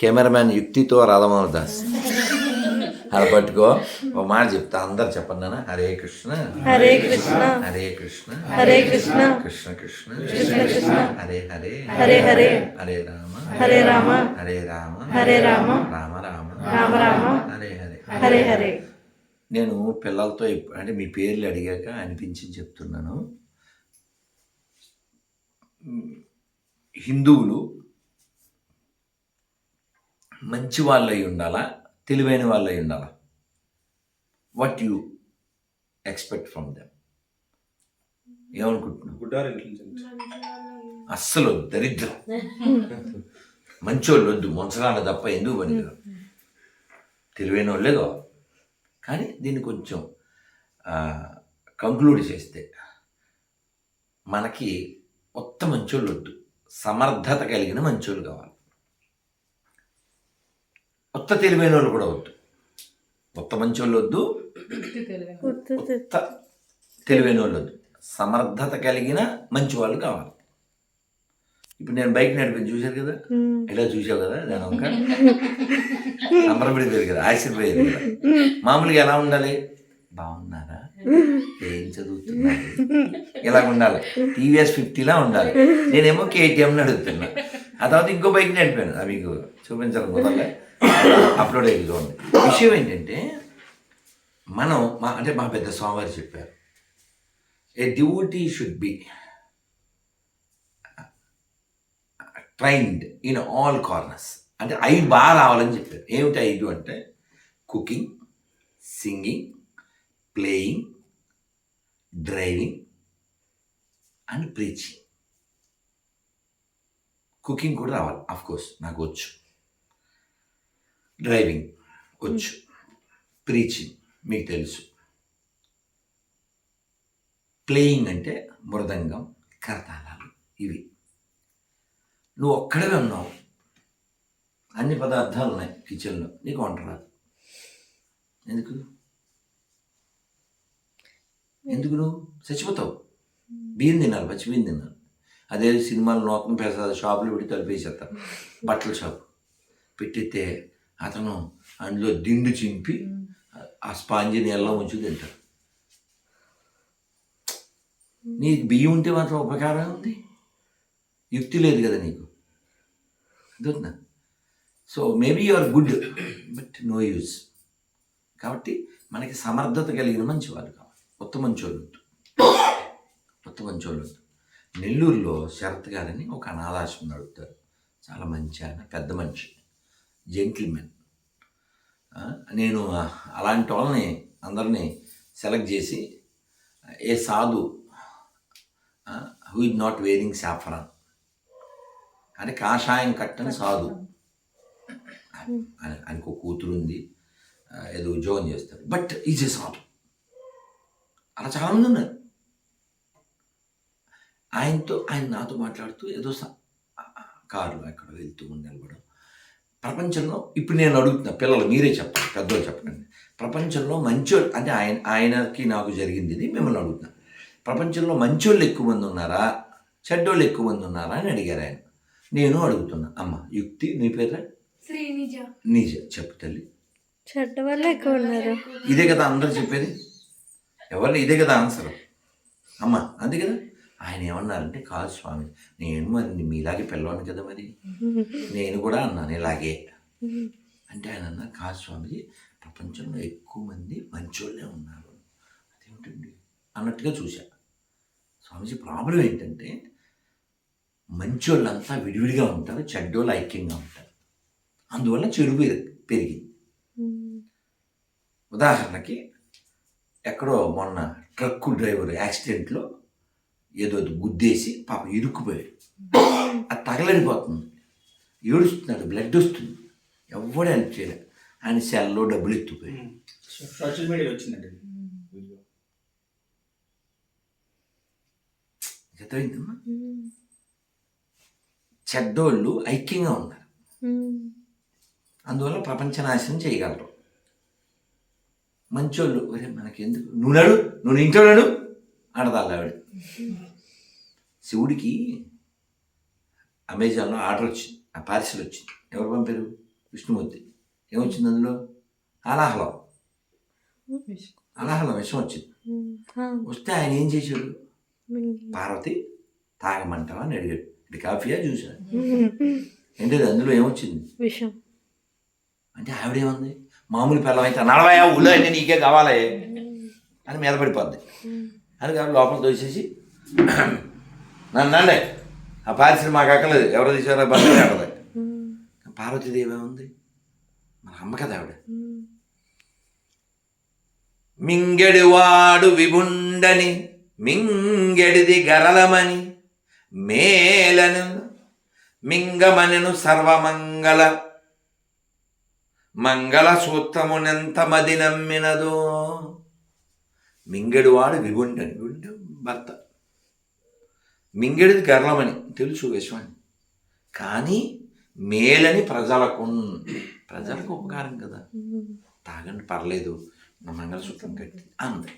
Cameraman యుక్తితో Radhamohan Das. అలా పట్టుకో. ఒక మాట చెప్తా అందరు చెప్పండి నాన్న. హరే కృష్ణ. హరే కృష్ణ. హరే కృష్ణ. హరే కృష్ణ. కృష్ణ కృష్ణ. కృష్ణ కృష్ణ. హరే హరే. హరే హరే. హరే రామ. హరే రామ. హరే రామ. హరే రామ. రామ రామ. రామ రామ. హరే హరే. హరే హరే. నేను పిల్లలతో అంటే మీ పేర్లు అడిగాక అనిపించి చెప్తున్నాను. హిందువులు మంచి వాళ్ళు అయి ఉండాలా? తెలివైన వాళ్ళు అయి ఉండాలా? What you expect from them ఏమనుకుంటున్నావు? గుడ్ ఆర్ ఇంటెలిజెంట్ అస్సలు దరిద్రం. మంచోళ్ళు వద్దు మొనసరాలు తప్ప ఎందుకు పనికిరారు తెలివైన వాళ్ళే కావాలి కానీ దీన్ని కొంచెం కంక్లూడ్ చేస్తే మనకి కొత్త మంచోళ్ళు వద్దు. సమర్థత కలిగిన మంచోళ్ళు కావాలి. కొత్త తెలివైన వాళ్ళు కూడా వద్దు. కొత్త మంచోళ్ళు వద్దు. గుర్తు కొత్త తెలివైన వాళ్ళు వద్దు. సమర్థత కలిగిన మంచి వాళ్ళు కావాలి. ఇప్పుడు నేను బైక్ నడిపి చూశారు కదా. ఇలా చూసావు కదా? దాని ఒక సంబరపడిపోయారు కదా ఆశ్చర్యపోయారు కదా. మామూలుగా ఎలా ఉండాలి? బాగున్నారా? ఏం చదువుతున్నారు? ఇలా ఉండాలి. టీవీఎస్ ఫిఫ్టీలా ఉండాలి. నేనేమో కేటీఎం అడుగుతున్నా. ఆ తర్వాత ఇంకో బైక్ నడిపాను. అది మీకు చూపించాలి మొదలే అప్లోడ్ అయ్యి ఉంది విషయం ఏంటంటే మనం మా అంటే మా పెద్ద స్వామివారు చెప్పారు a duty should be trained in all corners. అంటే ఐదు బాగా రావాలని చెప్పారు. ఏమిటి ఐదు అంటే cooking singing playing driving and preaching. Cooking కూడా రావాలి అఫ్ కోర్స్ నాకు వచ్చు. డ్రైవింగ్ వచ్చు. ప్రీచింగ్ మీకు తెలుసు. ప్లేయింగ్ అంటే మృదంగం కరతాళాలు ఇవి. నువ్వు ఒక్కడే ఉన్నావు. అన్ని పదార్థాలు ఉన్నాయి కిచెన్లో. నీకు వంట రాదు. ఎందుకు? ఎందుకు నువ్వు? చచ్చిపోతావు. బియ్యం తినాలి పచ్చి బియ్యం తినాలి. అదే సినిమాలు నోకం పెడతారు షాపులు పెట్టి తలిపేసేస్తారు బట్టల షాపు. పెట్టితే అతను అందులో దిండు చింపి ఆ స్పాంజి నీళ్ళలో ఉంచి తింటాడు. నీకు బియ్యం ఉంటే మాత్రం ఉపకారం ఉంది. యుక్తి లేదు కదా నీకు. అర్థవుతుందా so maybe you are good but no use. కాబట్టి మనకి సమర్థత కలిగిన మంచి వాళ్ళు కావాలి. ఉత్తమం మంచోళ్ళు ఉత్తమం కొత్త నెల్లూరులో శరత్ గారని ఒక అనాథాశ్రమం నడుపుతారు. చాలా మంచి ఆయన పెద్ద మనిషి. జెంటిల్మెన్ నేను అలాంటి వాళ్ళని అందరినీ సెలెక్ట్ చేసి a sadhu who is not wearing saffron అంటే కాషాయం కట్టని సాధు. ఆయన- ఆయనకు ఒక కూతురు ఉంది. ఏదో ఉద్యోగం చేస్తారు. బట్ ఈజ్ ఏ సాధు. అలా చాలామంది ఉన్నారు. ఆయనతో ఆయన నాతో మాట్లాడుతూ ఏదో స- కారులో ఎక్కడ వెళ్తూ ఉండి నిలబడం ప్రపంచంలో ఇప్పుడు నేను అడుగుతున్నా పిల్లలు మీరే చెప్పండి పెద్దోళ్ళు చెప్పండి. ప్రపంచంలో మంచోళ్ళు అంటే ఆయన ఆయనకి నాకు జరిగింది ఇది మిమ్మల్ని అడుగుతున్నా. ప్రపంచంలో మంచోళ్ళు ఎక్కువ మంది ఉన్నారా? చెడ్డోళ్ళు ఎక్కువ మంది ఉన్నారా అని అడిగారు ఆయన. నేను అడుగుతున్నా అమ్మ యుక్తి నీ పేరు? శ్రీనిజ. నిజ చెప్పు తల్లి. చెడ్డ వల్ల ఎక్కువ ఉన్నారు. ఇదే కదా అందరూ చెప్పేది? ఎవరు? ఇదే కదా ఆన్సర్. అమ్మ అంతే కదా? ఆయన ఏమన్నారంటే కాదు స్వామి నేను మరి మీలాగే పిల్లవాడిని కదా మరి. నేను కూడా అన్నాను ఇలాగే. అంటే ఆయన అన్న కాదు స్వామిజీ ప్రపంచంలో ఎక్కువ మంది మంచోళ్ళే ఉన్నారు. అదేమిటండి అన్నట్టుగా చూశా. స్వామిజీ ప్రాబ్లం ఏంటంటే మంచోళ్ళంతా విడివిడిగా ఉంటారు చెడ్డోళ్ళు ఐక్యంగా ఉంటారు. అందువల్ల చెడు పెరిగింది. ఉదాహరణకి ఎక్కడో మొన్న ట్రక్కు డ్రైవర్ యాక్సిడెంట్లో ఏదో గుద్దేసి పాప ఇరుక్కుపోయాడు. అది తగలడిపోతుంది ఏడుస్తున్నాడు బ్లడ్ వస్తుంది. ఎవడు ఆయన చేయలేదు ఆయన సెల్లో డబ్బులు ఎత్తుపోయాడు సోషల్ మీడియా వచ్చిందండి. అర్థమైందమ్మా? చెడ్డోళ్ళు ఐక్యంగా ఉన్నారు. అందువల్ల ప్రపంచ నాశనం చేయగలరు. మంచోళ్ళు ఒరే మనకెందుకు? నువ్వు నడు నువ్వు ఇంట్లో నడు ఆడదాళ్ళు ఆవిడ. శివుడికి అమెజాన్లో ఆర్డర్ వచ్చింది ఆ పార్సిల్ వచ్చింది. ఎవరు పంపారు? విష్ణుమూర్తి. ఏమొచ్చింది అందులో? అలాహలం అలాహలం విషం వచ్చింది. వస్తే ఆయన ఏం చేశాడు. పార్వతి తాగమంటావా అని అడిగాడు. ఇది కాఫీయా జ్యూసా? ఉమ్, ఏంటది అందులో ఏమొచ్చింది? విషం. అంటే ఆవిడేముంది? మామూలు పిల్లం అయితే నడవయా ఊళ్ళో అన్నీ నీకే కావాలి అని మీద పడిపోద్ది. అని కాబట్టి లోపల తోసేసి నన్ను ఆ పారిశ్రమ మాకు అక్కలేదు ఎవరు తీసారో బస్సు ఆడదు పార్వతీదేవి ఏముంది? మన అమ్మ కదా ఆవిడ. మింగెడివాడు విభుండని మింగెడిది గరళమని మేలను మింగమనెను సర్వమంగళ. మంగళ సూత్రమునెంత మది నమ్మినదో మింగెడివాడు విగుండని. విగుండు భర్త. మింగెడిది గర్లమని తెలుసు విశ్వాన్ని కానీ మేలని ప్రజలకు ప్రజలకు ఉపకారం కదా. తాగండి పర్లేదు. నా మంగళసూత్రం కట్టి అంది.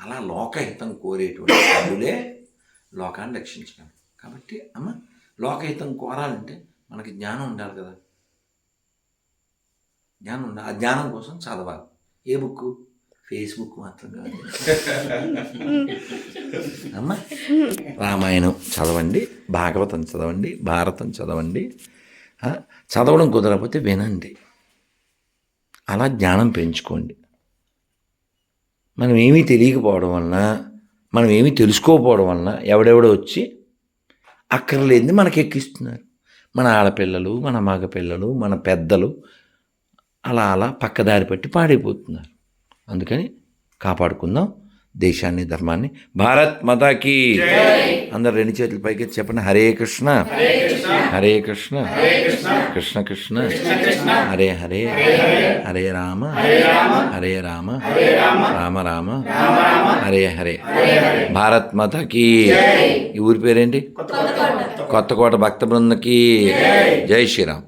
అలా లోకహితం కోరేటువంటి తల్లులే లోకాన్ని రక్షించగలరు కాబట్టి అమ్మ లోకహితం కోరాలంటే మనకి జ్ఞానం ఉండాలి కదా. జ్ఞానం ఉండాలి. ఆ జ్ఞానం కోసం చదవాలి. ఏ బుక్ ఫేస్బుక్ మాత్రం కాదు. అమ్మ రామాయణం చదవండి భాగవతం చదవండి భారతం చదవండి చదవడం కుదరకపోతే వినండి. అలా జ్ఞానం పెంచుకోండి. మనం ఏమీ తెలియకపోవడం వలన మనం ఏమీ తెలుసుకోకపోవడం వలన ఎవడెవడో వచ్చి అక్కర్లేనిది మనకి ఎక్కిస్తున్నారు మన ఆడపిల్లలు మన మగపిల్లలు మన పెద్దలు అలా అలా పక్కదారి పట్టి పాడైపోతున్నారు. అందుకని కాపాడుకుందాం దేశాన్ని ధర్మాన్ని. భారత్ మాతాకి అందరు రెండు చేతుల పైకి చెప్పండి. హరే కృష్ణ. హరే కృష్ణ. కృష్ణ. కృష్ణ. హరే హరే. హరే రామ. హరే రామ. రామ. రామ. హరే హరే. భారత్ మాతాకి ఈ ఊరి పేరేంటి? కొత్తకోట. భక్త బృందకి. జై. శ్రీరామ్.